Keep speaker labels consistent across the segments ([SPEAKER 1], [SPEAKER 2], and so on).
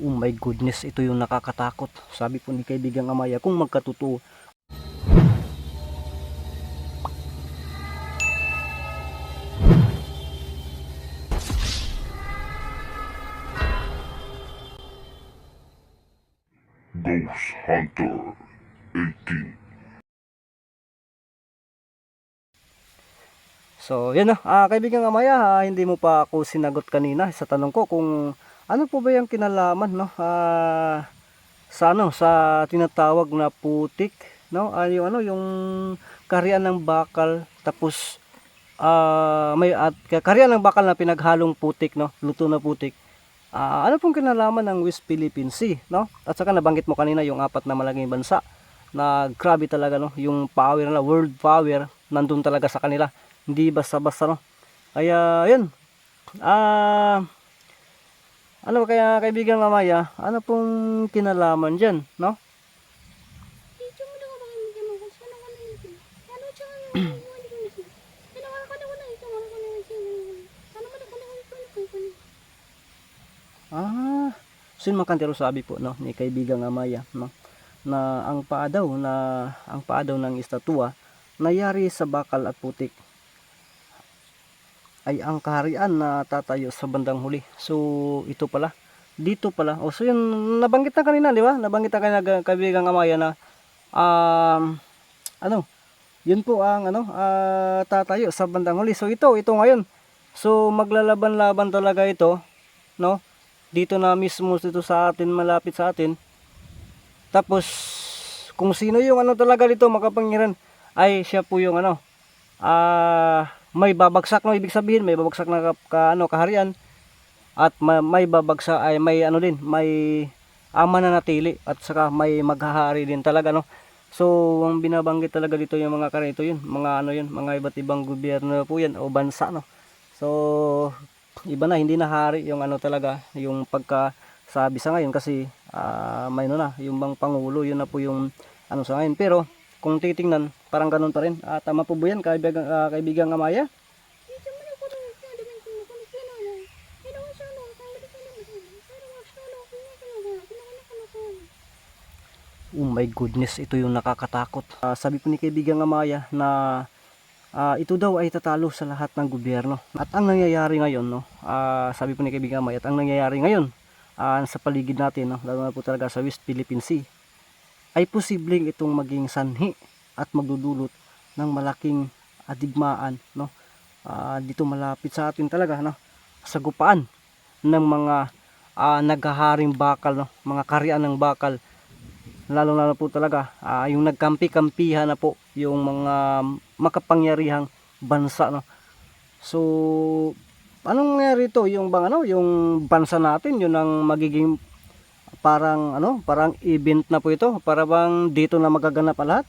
[SPEAKER 1] Oh my goodness, ito yung nakakatakot. Sabi po ni kaibigang Amaya, kung magkatotoo.
[SPEAKER 2] Ghost Hunter 18.
[SPEAKER 1] So, yan na. Ah, kaibigang Amaya, ah, hindi mo pa ako sinagot kanina sa tanong ko kung ano po ba yung kinalaman, no? Ah, sa ano, sa tinatawag na putik, no? Ah, yung ano, yung karian ng bakal tapos ah, may at karian ng bakal na pinaghalong putik, no? Luto na putik. Ah, ano pong kinalaman ng West Philippine Sea, no? At saka nabanggit mo kanina yung apat na malaking bansa na grabe talaga, no? Yung power nila, world power, nandun talaga sa kanila hindi basta-basta no kaya yun ah ano ba kaya kaibigan mamaya? Ano pong kinalaman dyan no? Ah sin makantero sabi po no ni kaibigan mamaya no na ang paa daw na ang paa daw ng estatwa nayari sa bakal at putik ay ang kaharian na tatayo sa bandang huli. So, ito pala. Dito pala. O, so yun, nabanggit na kanina, di ba? Nabanggit na kanina ka- kaibigang Amaya na um, ano, yun po ang ano, ah, tatayo sa bandang huli. So, ito, ito ngayon. So, maglalaban-laban talaga ito, no? Dito na mismo dito sa atin, malapit sa atin. Tapos, kung sino yung ano talaga dito, makapangyarihan, ay siya po yung ano, ah, may babagsak no ibig sabihin may babagsak na ka, ka- ano kaharian. At may, may babagsak ay may ano din may ama na natili at saka may maghahari din talaga no. So ang binabanggit talaga dito yung mga karito yun mga ano yun mga iba't ibang gobyerno po yan o bansa no. So iba na hindi na hari yung ano talaga yung pagka sabi sa ngayon kasi ah, may ano na yung bang pangulo yun na po yung ano sa ngayon. Pero kung titingnan parang ganun pa rin ah, tama po ba yan kaibigan, ah, kaibigang Amaya Oh my goodness, ito yung nakakatakot. Ah, sabi po ni kaibigang Amaya na ah, ito daw ay tatalo sa lahat ng gobyerno. At ang nangyayari ngayon, no, ah, sabi po ni kaibigang Amaya, at ang nangyayari ngayon ah, sa paligid natin, no, lalo na po talaga sa West Philippine Sea, ay posibleng itong maging sanhi at magdudulot ng malaking adigmaan, no, Ah, dito malapit sa atin talaga, no, sa gupaan ng mga ah, naghaharing bakal, no, mga karian ng bakal. Lalo lalo po talaga ah, yung nagkampi-kampihan na po yung mga makapangyarihang bansa no? So anong nangyari ito? Yung bang ano? Yung bansa natin yun ang magiging parang ano? Parang event na po ito? Para bang dito na magaganap lahat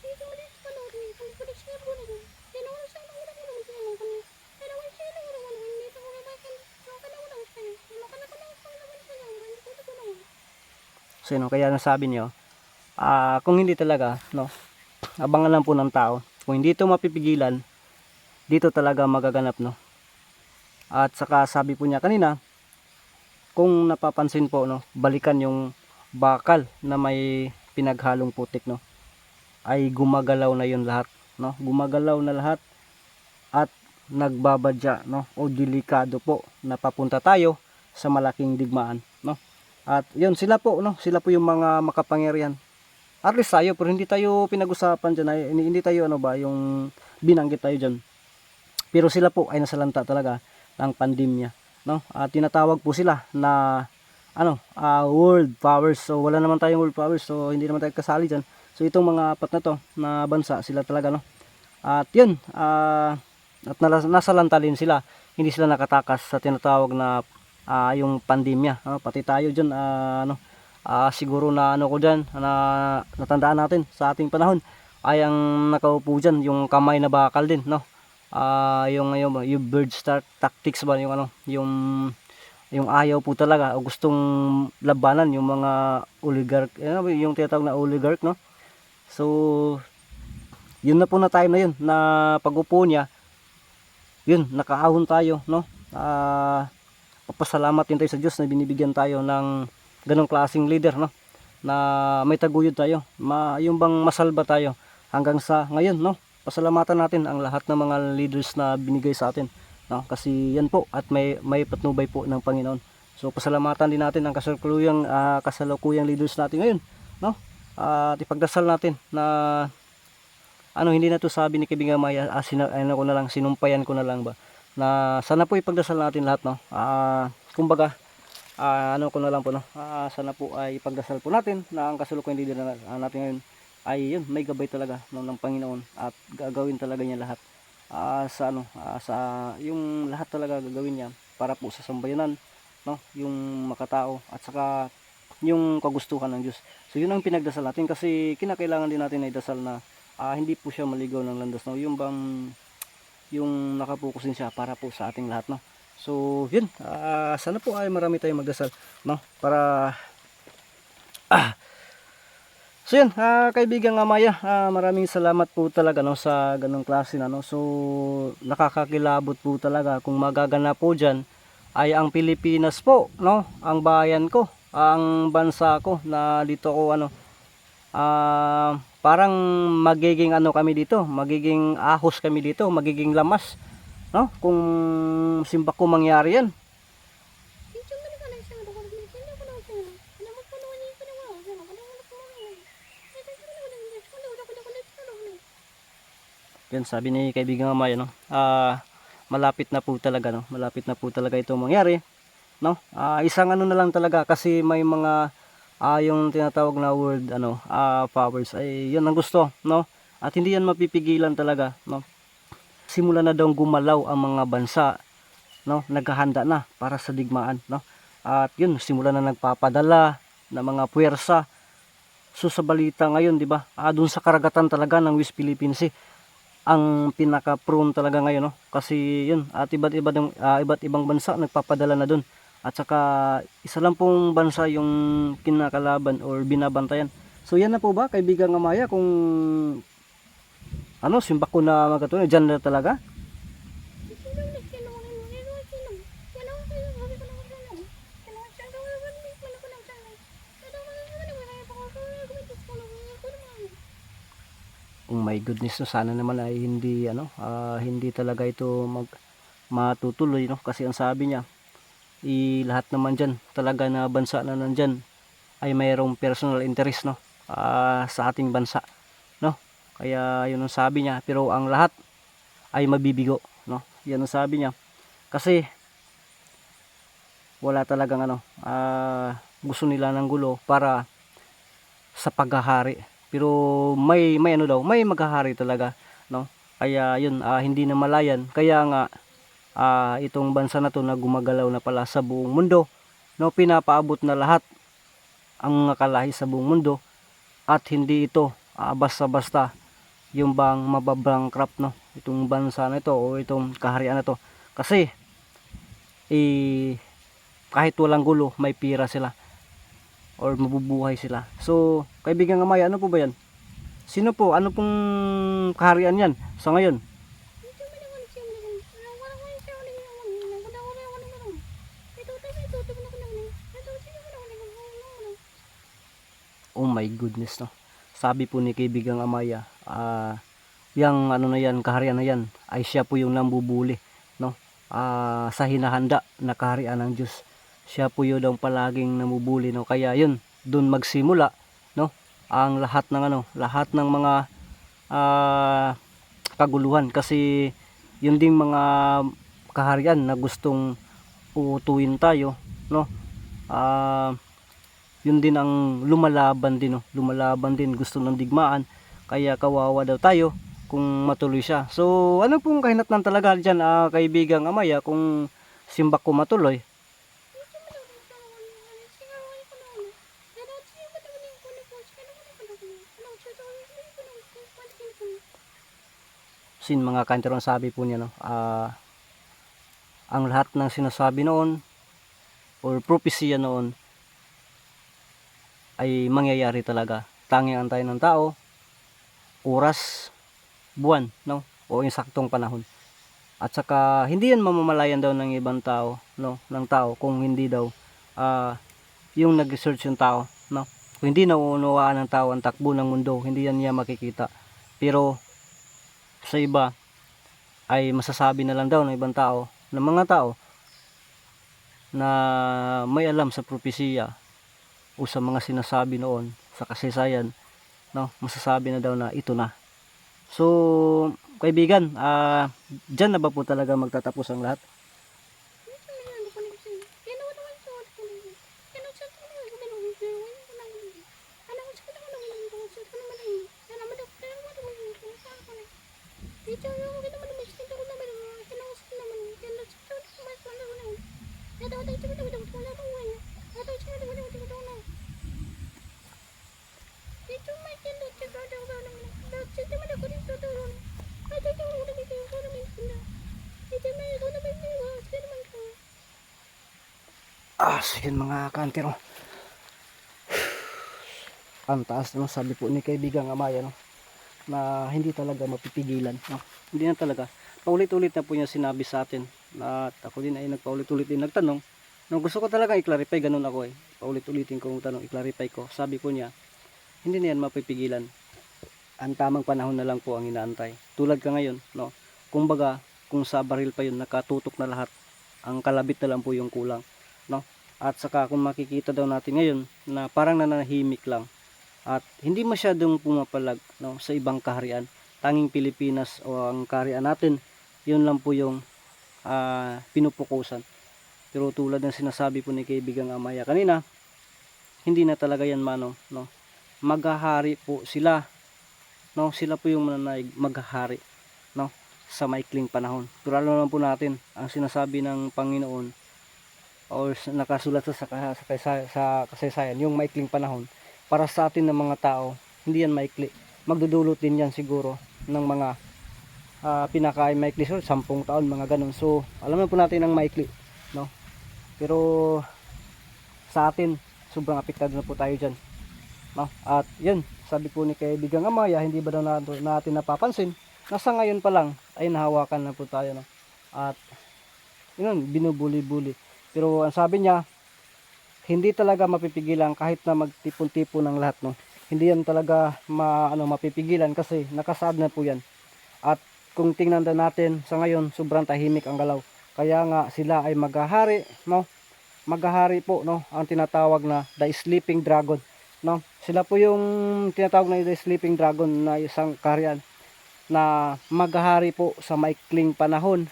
[SPEAKER 3] Dito mo dito pa lang. Kung ko na siya po na. Ginawa siya ano. Wala ko na siya. Ginawa siya ano. Wala ko na. Dito mo na bakit. Ano ka na wala siya. Ano ka na ka na. Ano naman siya. Ano ko na ko na.
[SPEAKER 1] So yun, kaya nasabi niyo ah kung hindi talaga no abangan lang po ng tao. Kung hindi ito mapipigilan dito talaga magaganap no. At saka sabi po niya kanina kung napapansin po no balikan yung bakal na may pinaghalong putik no ay gumagalaw na yun lahat no. Gumagalaw na lahat at nagbabadya no o delikado po na papunta tayo sa malaking digmaan. no at yun sila po no? Sila po yung mga makapangyarihan. At least tayo pero hindi tayo pinag-usapan dyan. Ay, hindi, tayo ano ba yung binanggit tayo dyan. Pero sila po ay nasalanta talaga ng pandemya no? At tinatawag po sila na ano ah, world powers. So wala naman tayong world powers. So hindi naman tayo kasali dyan. So itong mga apat na to na bansa sila talaga no? At yun ah, at nasalanta din sila. Hindi sila nakatakas sa tinatawag na ah, yung pandemya. Ano, pati tayo dyan ah, ano ah, siguro na ano ko dyan na natandaan natin sa ating panahon ay ang nakaupo dyan yung kamay na bakal din no? Ah yung, yung yung bird star tactics ba yung ano yung yung ayaw po talaga o gustong labanan yung mga oligarch ano, ba, yung tinatawag na oligarch no? So yun na po na time na yun na pagupo niya yun nakaahon tayo no? Ah papasalamat din tayo sa Diyos na binibigyan tayo ng ganong klaseng leader no? Na may taguyod tayo. Ma, yung bang masalba tayo hanggang sa ngayon no? Pasalamatan natin ang lahat ng mga leaders na binigay sa atin no? Kasi yan po at may may patnubay po ng Panginoon. So pasalamatan din natin ang kasalukuyang ah, kasalukuyang leaders natin ngayon no? At ipagdasal natin na ano hindi na to sabi ni Kibinga Maya ah, sina, ano ko na lang sinumpayan ko na lang ba na sana po ipagdasal natin lahat no? Ah kumbaga ah, ano ko na lang po no? Ah, sana po ay ipagdasal po natin na ang kasalukuyang leader ah, natin ngayon ay yun may gabay talaga no, ng Panginoon at gagawin talaga niya lahat. Ah, sa ano ah, sa yung lahat talaga gagawin niya para po sa sambayanan no? Yung makatao at saka yung kagustuhan ng Diyos. So yun ang pinagdasal natin kasi kinakailangan din natin na idasal na ah, hindi po siya maligaw ng landas no? Yung bang yung nakapokus din siya para po sa ating lahat no so yun ah, sana po ay marami tayong magdasal no para ah, So yun, ah, kaibigan nga ah, maraming salamat po talaga no, sa ganong klase na. No? So nakakakilabot po talaga kung magaganap po dyan ay ang Pilipinas po, no? ang bayan ko, ang bansa ko na dito ko ano, ah, parang magiging ano kami dito, magiging ahos kami dito, magiging lamas. No? Kung simba ko mangyari yan. Yan sabi ni kaibigan Amaya no. Ah malapit na po talaga no. Malapit na po talaga ito mangyari, no? Ah isang ano na lang talaga kasi may mga ah yung tinatawag na word ano, ah powers ay yun ang gusto, no? At hindi yan mapipigilan talaga, no? Simula na daw gumalaw ang mga bansa, no? Naghahanda na para sa digmaan, no? At yun, simula na nagpapadala ng mga puwersa. So sa balita ngayon, 'di ba? Ah doon sa karagatan talaga ng West Philippine Sea ang pinaka prone talaga ngayon no kasi yun at iba't iba ah, iba't ibang bansa nagpapadala na doon at saka isa lang pong bansa yung kinakalaban or binabantayan. So yan na po ba kaibigan nga Maya kung ano simbak ko na magkatuloy dyan na talaga? Oh my goodness sana naman ay hindi ano ah, hindi talaga ito mag matutuloy no? Kasi ang sabi niya i lahat naman diyan talaga na bansa na nandyan ay mayroong personal interest no? Ah, sa ating bansa no? Kaya yun ang sabi niya pero ang lahat ay mabibigo no? Yan ang sabi niya. Kasi wala talagang ano ah, gusto nila ng gulo para sa paghahari. Pero may may ano daw may maghahari talaga no? Kaya yun ah, hindi na malayan. Kaya nga ah, itong bansa na to na gumagalaw na pala sa buong mundo no pinapaabot na lahat ang mga kalahi sa buong mundo at hindi ito ah, basta-basta yung bang mababankrupt no itong bansa na ito o itong kaharian na to kasi eh, kahit walang gulo may pira sila or mabubuhay sila. So, kaibigan nga Maya, ano po ba yan? Sino po? Ano pong kaharian yan sa ngayon?
[SPEAKER 3] Medyo maniwala siya mo na. Wala ko siya wala niya wala. Wala wala wala wala. Ito tayo ito ito na ko na. Ito sino wala wala wala.
[SPEAKER 1] Oh my goodness, no? Sabi po ni kaibigang Amaya, ah, yang ano na yan, kaharian na yan, ay siya po yung nambubuli, no? Ah, sa hinahanda na kaharian ng Diyos. Siya po yun ang palaging namubuli, no? Kaya yun, dun magsimula, no? Ang lahat ng ano, lahat ng mga ah, kaguluhan kasi yun ding mga kaharian na gustong uutuin tayo, no? Ah, yun din ang lumalaban din, no? lumalaban din, gusto ng digmaan, kaya kawawa daw tayo kung matuloy siya. So, ano pong kahinatnan talaga dyan, ah, kaibigang Amaya, kung simbak ko matuloy? sin mga kanterong sabi po niya no ah, ang lahat ng sinasabi noon or propesya noon ay mangyayari talaga. Tanging antay ng tao oras buwan no? O yung saktong panahon. At saka hindi yan mamamalayan daw ng ibang tao no? Ng tao kung hindi daw ah yung nag-research yung tao no? Kung hindi nauunawaan ng tao ang takbo ng mundo hindi yan niya makikita. Pero sa iba ay masasabi na lang daw ng ibang tao ng mga tao na may alam sa propesiya o sa mga sinasabi noon sa kasaysayan no masasabi na daw na ito na. So kaibigan ah diyan na ba po talaga magtatapos ang lahat So yun mga kantero. Ang taas no, sabi po ni kaibigang Amaya no, na hindi talaga mapipigilan. No? Hindi na talaga. Paulit-ulit na po niya sinabi sa atin. Na ako din ay nagpaulit-ulit din nagtanong. No, gusto ko talaga i-clarify, ganun ako eh. Paulit-ulitin kong tanong, i-clarify ko. Sabi ko niya, hindi na yan mapipigilan. Ang tamang panahon na lang po ang inaantay. Tulad ka ngayon, no? Kumbaga, kung sa baril pa yun, nakatutok na lahat. Ang kalabit na lang po yung kulang. At saka kung makikita daw natin ngayon na parang nanahimik lang at hindi masyadong pumapalag no, sa ibang kaharian. Tanging Pilipinas o ang kaharian natin, yun lang po yung ah, pinupukusan. Pero tulad ng sinasabi po ni kaibigang Amaya kanina, hindi na talaga yan mano, no. Maghahari po sila. No, sila po yung mananaig maghahari, no, sa maikling panahon. Pero alam naman po natin, ang sinasabi ng Panginoon or nakasulat sa, sa, sa, sa, sa kasaysayan, yung maikling panahon, para sa atin ng mga tao, hindi yan maikli. Magdudulot din yan siguro ng mga uh, pinaka maikli, so, sampung taon, mga ganun. So, alam na po natin ang maikli, no? Pero, sa atin, sobrang apektado na po tayo dyan. No? At, yun, sabi po ni kaibigang Amaya, hindi ba daw natin napapansin, nasa ngayon pa lang, ay nahawakan na po tayo, no? At, yun, binubuli-buli. Pero ang sabi niya, hindi talaga mapipigilan kahit na magtipon-tipon ng lahat, no. Hindi yan talaga ma, ano, mapipigilan kasi nakasaad na po yan. At kung tingnan din natin sa ngayon, sobrang tahimik ang galaw. Kaya nga sila ay maghahari, no. Maghahari po, no, ang tinatawag na the sleeping dragon, no. Sila po yung tinatawag na the sleeping dragon na isang karyan na maghahari po sa maikling panahon.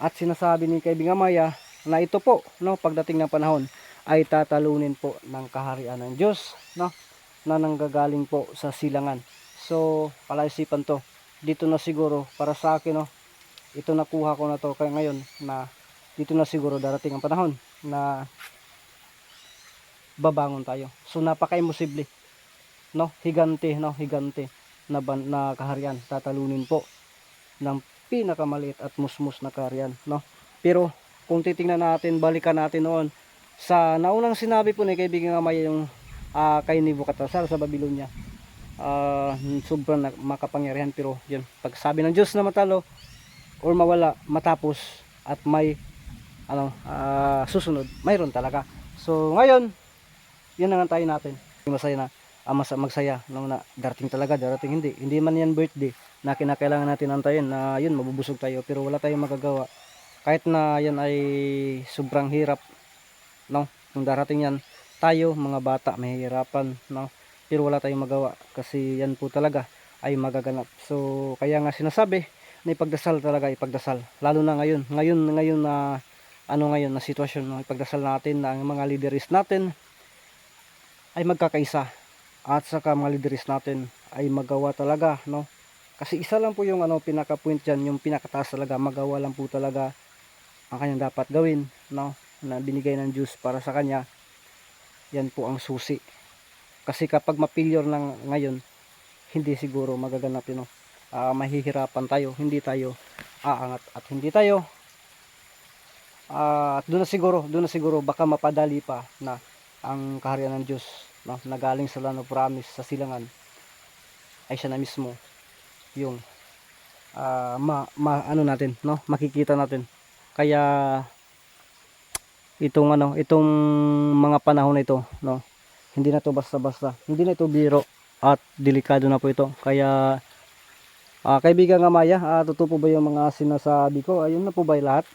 [SPEAKER 1] At sinasabi ni Kaibigan Maya na ito po, no, pagdating ng panahon ay tatalunin po ng kaharian ng Diyos, no, na nanggagaling po sa silangan. So, palaisipan to. Dito na siguro para sa akin, no, ito nakuha ko na to kaya ngayon na dito na siguro darating ang panahon na babangon tayo. So, napaka-imposible. No, higante, no, higante na, ban- na kaharian tatalunin po ng pinakamaliit at musmus na kaharian, no. Pero kung titingnan natin, balikan natin noon sa naunang sinabi po ni kaibigan Amaya yung ah, kay Nebuchadnezzar sa Babylonia. Ah, sobrang makapangyarihan pero yun, pag sabi ng Diyos na matalo or mawala matapos at may ano ah, susunod, mayroon talaga. So ngayon, yun na nga tayo natin. Masaya na ah, mas- magsaya no, na darating talaga, darating hindi. Hindi man yan birthday na kinakailangan natin antayin na yun mabubusog tayo pero wala tayong magagawa kahit na yan ay sobrang hirap no? Kung darating yan tayo mga bata mahihirapan no? Pero wala tayong magawa kasi yan po talaga ay magaganap. So kaya nga sinasabi na ipagdasal talaga ipagdasal. Lalo na ngayon. Ngayon ngayon na ano ngayon na sitwasyon no? Ipagdasal natin na ang mga leaders natin ay magkakaisa. At saka mga leaders natin ay magawa talaga no? Kasi isa lang po yung ano pinaka point diyan yung pinakataas talaga. Magawa lang po talaga ang kanyang dapat gawin no? Na binigay ng Diyos para sa kanya yan po ang susi. Kasi kapag mapilyor ng ngayon hindi siguro magaganap yun no? Ah, mahihirapan tayo hindi tayo aangat. At hindi tayo ah, at doon na siguro doon na siguro baka mapadali pa na ang kaharian ng Diyos no, na galing sa land of promise sa silangan ay siya na mismo yung ah, ma, ma- ano natin no? Makikita natin kaya itong ano, itong mga panahon na ito, no. Hindi na to basta-basta. Hindi na ito biro at delikado na po ito. Kaya ah kaibigan nga Maya, ah, totoo po ba yung mga sinasabi ko? Ayun na po ba lahat?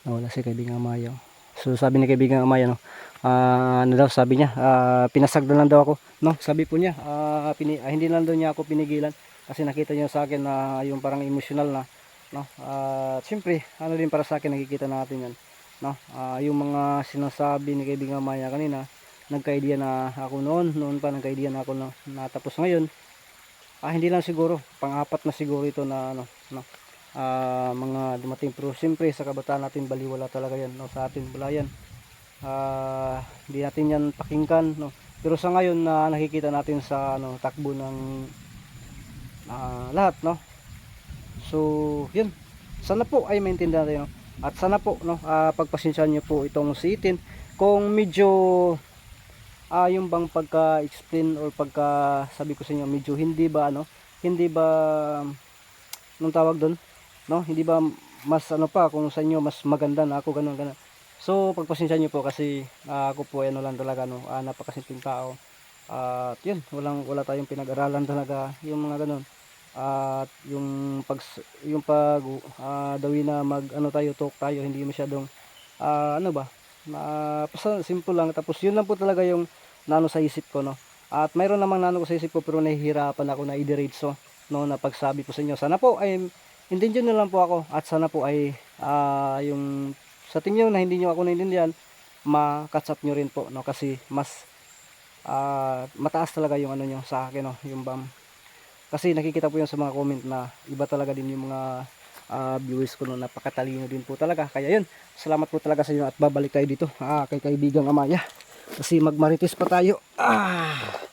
[SPEAKER 1] Nawala si kaibigan Maya. So sabi ni kaibigan Maya, no, ah, ano daw sabi niya, ah, pinasagdan lang daw ako. No, sabi po niya, ah, pini, ah, hindi lang daw niya ako pinigilan. Kasi nakita niya sa akin na yung parang emotional na no? At siyempre ano din para sa akin nakikita natin yan no? Ah, yung mga sinasabi ni kaibigan Maya kanina nagka-idea na ako noon noon pa nagka-idea na ako na natapos ngayon. Ah hindi lang siguro pang-apat na siguro ito na ano no? Ah, mga dumating. Pero siyempre sa kabataan natin baliwala talaga yan no? Sa atin wala ah hindi natin yan pakinggan no? Pero sa ngayon na nakikita natin sa ano takbo ng ah, lahat no? So yun. Sana po ay maintindihan tayo no? at sana po no? Ah, pagpasensyahan niyo po itong si Itin. Kung medyo ah yung bang pagka-explain or pagka sabi ko sa inyo medyo hindi ba ano? Hindi ba nung tawag doon no? Hindi ba mas ano pa kung sa inyo mas maganda na ako ganun ganun so pagpasensya niyo po kasi ah, ako po ay ano lang talaga no ah, napakasimpleng tao. At yun walang wala tayong pinag-aralan talaga yung mga ganun. At yung pag yung pag ah, dawi na mag ano tayo talk tayo hindi masyadong ah, ano ba basta simple lang. Tapos yun lang po talaga yung nano sa isip ko no. At mayroon namang nano ko sa isip ko pero nahihirapan ako na i-diretso no na pagsabi ko sa inyo. Sana po ay intindihan nyo lang po ako. At sana po ay ah, yung sa tingin na hindi nyo ako naintindihan ma-catch up nyo rin po no? Kasi mas ah, mataas talaga yung ano nyo sa akin no? Yung bam. Kasi nakikita po yan sa mga comment na iba talaga din yung mga ah, viewers ko no? Napakatalino din po talaga. Kaya yun salamat po talaga sa inyo at babalik tayo dito ah, kay kaibigang Amaya. Kasi magmarites pa tayo. Ah